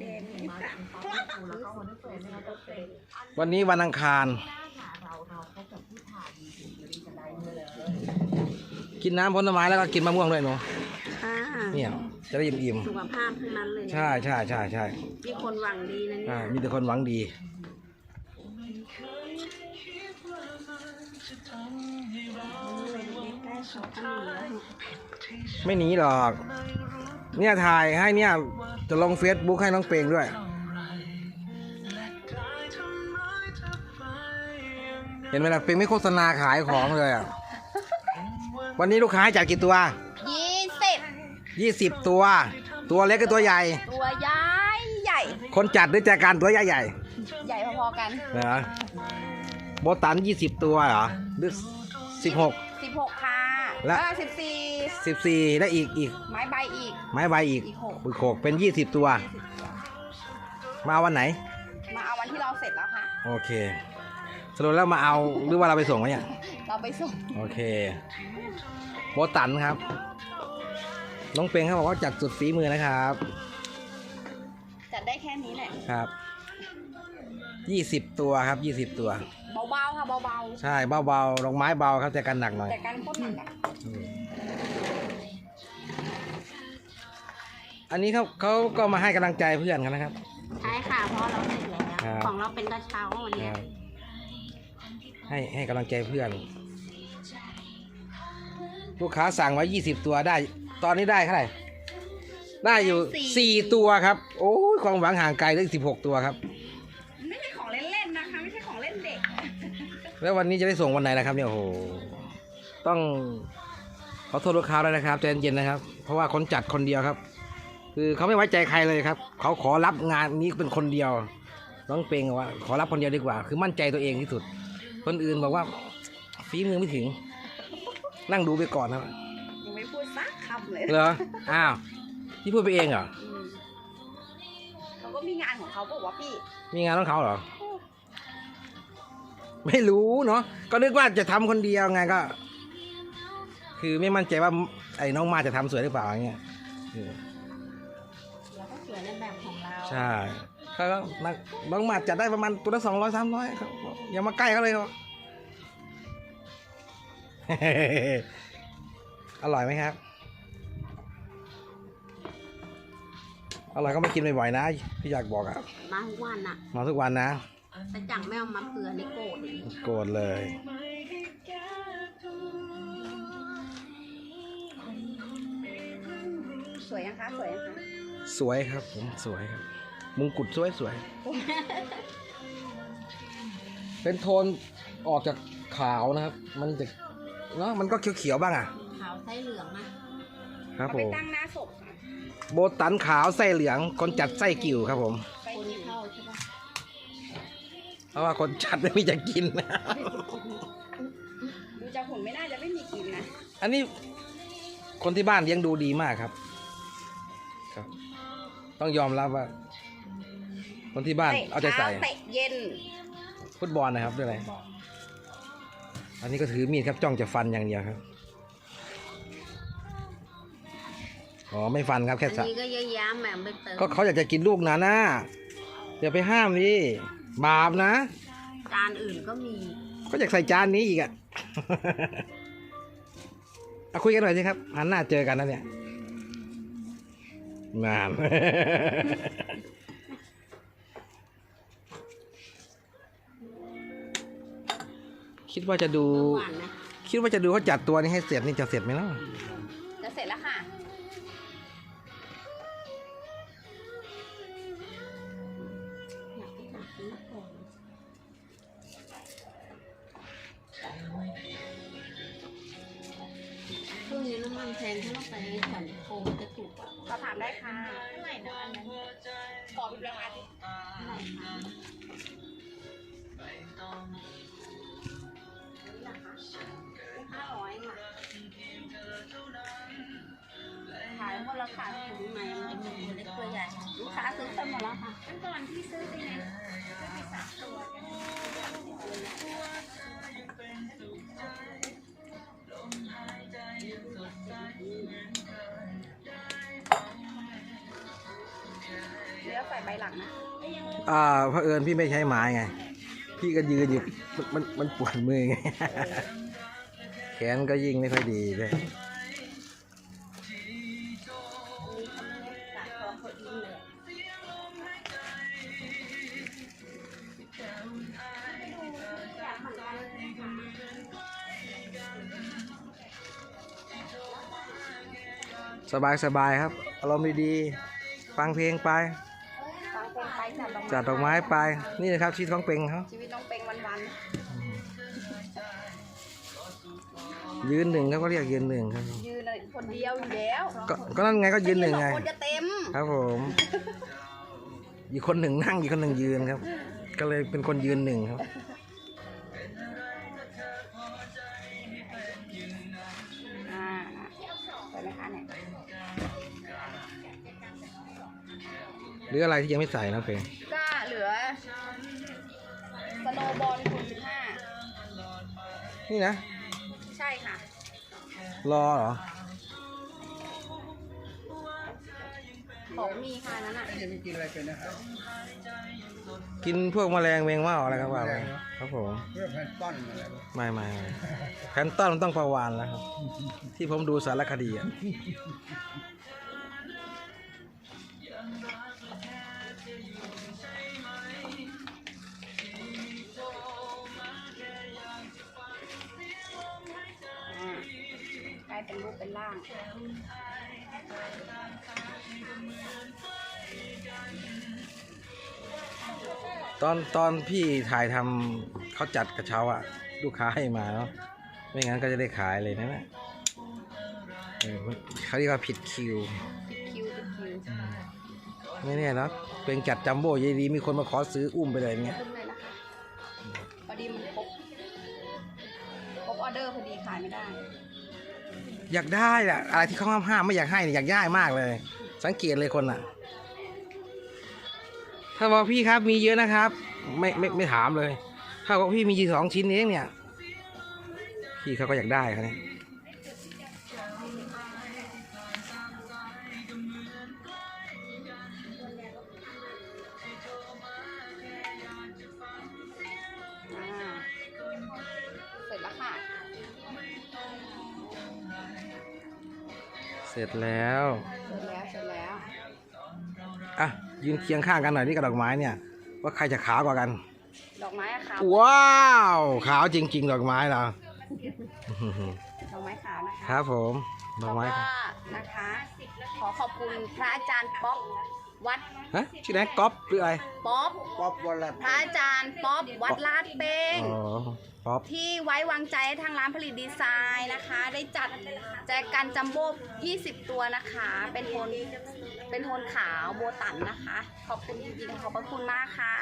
แดงเลยค่ะวันนี้วันอังคาร กินน้ำผลไม้แล้วก็กินมะม่วงด้วยหนูค่ะเนี่ยจะได้อิ่มสุขภาพทั้งนั้นเลยๆใช่ใช่ใช่ใช่มีคนหวังดีนะเนี่อ่ายมีแต่คนหวังดีได้สองพันเหลือไม่หนีหรอก เนี่ยถ่ายให้เนี่ยจะลงเฟซบุ๊กให้น้องเปงด้วย เห็นไหมล่ะเปงไม่โฆษณาขายของเลยอะ วันนี้ลูกค้าให้จัดกี่ตัวยี่สิบยี่สิบตัว ตัวเล็กกับตัวใหญ่ ตัวใหญ่ใหญ่ คนจัดหรือจัดการตัวใหญ่ใหญ่ ใหญ่พอๆกันเหรอโบตันยี่สิบตัวเหรอหรือสิบหกสิบหกค่ะ และสิบสี่สิบสี่และอีกอีก ไม้ใบอีก ไม้ใบอีกอีกหก อีกหกเป็นยี่สิบตัวมาวันไหน มาเอาวันที่เราเสร็จแล้วค่ะ โอเค สรุปแล้วมาเอาหรือว่าเราไปส่งวะเนี่ย เราไปส่งโอเคโบตันครับ น้องเปงเขาบอกว่าจัดสุดฝีมือนะครับ จัดได้แค่นี้แหละครับยี่สิบตัวครับยี่สิบตัวเบา ๆค่ะเบาใช่เบาๆดอกไม้เบาครับแต่กันหนักหน่อยๆแต่การพ่นหนักอะอืมอันนี้เขาเขาก็มาให้กำลังใจเพื่อนกันนะครับ ใช่ค่ะ เพราะเราเสร็จแล้ว ครับ ของเราเป็นกระเช้าวันคเนี้ยรับให้ให้กำลังใจเพื่อน ลูกค้าสั่งไว้ยี่สิบตัวได้ ตอนนี้ได้เท่าไหร่ได้อยู่สี่ตัวครับ โอ้ยความหวังห่างไกลได้สิบหกตัวครับ แล้ววันนี้จะได้ส่งวันไหนนะครับเนี่ยโอ้โหต้องขอโทษลูกค้าด้วยนะครับใจเย็นๆนะครับ เพราะว่าคนจัดคนเดียวครับ คือเขาไม่ไว้ใจใครเลยครับ เขาขอรับงานนี้เป็นคนเดียวน้องเปงบอกว่าขอรับคนเดียวดีกว่า คือมั่นใจตัวเองที่สุด คนอื่นบอกว่าฝีมือไม่ถึง นั่งดูไปก่อนครับยังไม่พูดสักคำเลยเหรออ้าวที่พูดไปเองเหรออืมเขาก็มีงานของเขาบอกว่าพี่ มีงานของเขาเหรอ ไม่รู้เนาะก็นึกว่าจะทำคนเดียวไงก็ คือไม่มั่นใจว่า ไอ้น้องมาจะทำสวยหรือเปล่าอย่างเงี้ยเออเราก็สวยในแบบของเราใช่เขาก็นักน้องมาจัดได้ประมาณตัวละสองร้อยสามร้อยครับอย่ามาใกล้เขาเลยครับอร่อยไหมครับ อร่อยก็มากินบ่อยๆนะ พี่อยากบอกอะมาทุกวันน่ะมาทุกวันนะ แต่จังไม่เอามาเผื่อนี่โกรธเลยโกรธเลย สวยยังคะสวยยังคะสวยครับผมสวยครับมงกุฎสวยสวย เป็นโทนออกจากขาวนะครับ มันจะเนาะมันก็เขียวๆบ้างอะ ขาวไส้เหลืองอะครับเอาผไปมตั้งหน้าศพค่ะ โบตันขาวไส้เหลืองคนจัดไส้กิ่วครับผม เพราะว่าคนจัดไม่มีจะกินดูจากหุ่นไม่น่าจะไม่มีกินนะอันนี้คนที่บ้านเลี้ยงดูดีมากครับ ครับ ต้องยอมรับว่า คนที่บ้านเตะเอาใจใส่ช้เตะเย็น ฟุตบอลนะครับด้วยอะไรอันนี้ก็ถือมีดครับจ้องจะฟันอย่างเดียวครับอ๋อไม่ฟันครับแค่อันสะนี้ก็เยอะแยะแหม่มไปเติมก็เขาอยากจะกินลูกนั้นนะอย่าไปห้ามดิ บาปนะ จานอื่นก็มี ก็อยากใส่จานนี้อีกอะ เอาคุยกันหน่อยสิครับหันหน้าเจอกันนะเนี่ยนาน คิดว่าจะดู หวานนะ คิดว่าจะดูเขาจัดตัวนี้ให้เสร็จนี่จะเสร็จไหมเนาะ จะเสร็จแล้วค่ะำมันแพงถ้าเราไปแถวโคงจะถูกกว่าสอบถามได้ค่ะเท่าไหร่นะอันนั้นขอเป็นราคาที่เท่าไหร่คะห้าร้อยค่ะขายคนละขาดถุงในมันจะมีเล็กตัวใหญ่ลูกค้าซื้อไปหมดแล้วค่ะขั้นตอนที่ซื้อไปไงซื้อไปสามตัว ใส่ใบหลังนะอ่าเผอิญพี่ไม่ใช้ไม้ไง พี่ก็ยืนอยู่มันมันปวดมือไง แขนก็ยิ่งไม่ค่อยดีเลยสบายสบายครับ อารมณ์ดีๆ ฟังเพลงไป จัดดอกไม้จัดดอกไม้ไป นี่นะครับชีวิตของเป็งเขาชีวิตน้องเป็งวันยืนหนึ่งครับก็เรียกยืนหนึ่งครับ ๆยืนเลยคนเดียวอยู่แล้วก็ก็นั่นไงก็ยืนหนึ่งไงสอคนจะเต็มครับผมอีกคนหนึ่งนั่งอีกคนหนึ่งยืนครับ ก็เลยเป็นคนยืนหนึ่งครับ หรืออะไรที่ยังไม่ใส่นะเพลงก็เหลือสโนว์บอลคูณสิบห้านี่นะ ใช่ค่ะ รอเหรอ ของมีค่ะนั้นอะ จะไม่กินอะไรเป็นนะครับกินพวกแมลงแมงว่าวอะไรครับว่าไปครับผม เพื่อแพนต้อนอะไรวะไม่ไม่ไม่แพนต้อนมันต้องประวานแล้วครับ ที่ผมดูสารคดีอะ เป็นรูปเป็นร่าง ตอนตอนพี่ถ่ายทำเขาจัดกระเช้าอะลูกค้าให้มาเนาะไม่งั้นก็จะได้ขายเลยนะเนี่ยเออมันเขาเรียกว่าผิดคิวติดคิวติดคิวไม่แน่นะเป็นจัดจัมโบ้ยายดีมีคนมาขอซื้ออุ้มไปเลยอย่างเงี้ย ขึ้นเลยนะคะ พอดีมันครบ ครบออเดอร์พอดีขายไม่ได้ อยากได้อะอะไรที่เขาห้ามห้ามไม่อยากให้เนี่ยอยากได้มากเลย สังเกตเลยคนอะ ถ้าบอกพี่ครับมีเยอะนะครับ ไม่ไม่ไม่ถามเลย ถ้าบอกพี่มีสองชิ้นเองเนี่ย พี่เขาก็อยากได้ครับ เสร็จแล้ว เสร็จแล้วเสร็จแล้วอะยืนเคียงข้างกันหน่อยนี่กับดอกไม้เนี่ย ว่าใครจะขาวกว่ากัน ดอกไม้อะขาวว้าวขาวจริง ๆ ดอกไม้เราดอกไม้ขาวนะคะครับผมดอกไม้แล้วครับก็นะคะ ขอขอบคุณพระอาจารย์ป๊อกวัดฮะชื่อไหนก๊อฟหรืออะไรป๊อปป๊อปวอลลัตพระอาจารย์ป๊อปวัดลาดเป้ง ครับ ที่ไว้วางใจให้ทางร้านผลิตดีไซน์นะคะ ได้จัดแจกันจัมโบ้20 ตัวนะคะ เป็นโทนเป็นโทนขาวโบตันนะคะ ขอบคุณจริงๆขอบพระคุณมากค่ะ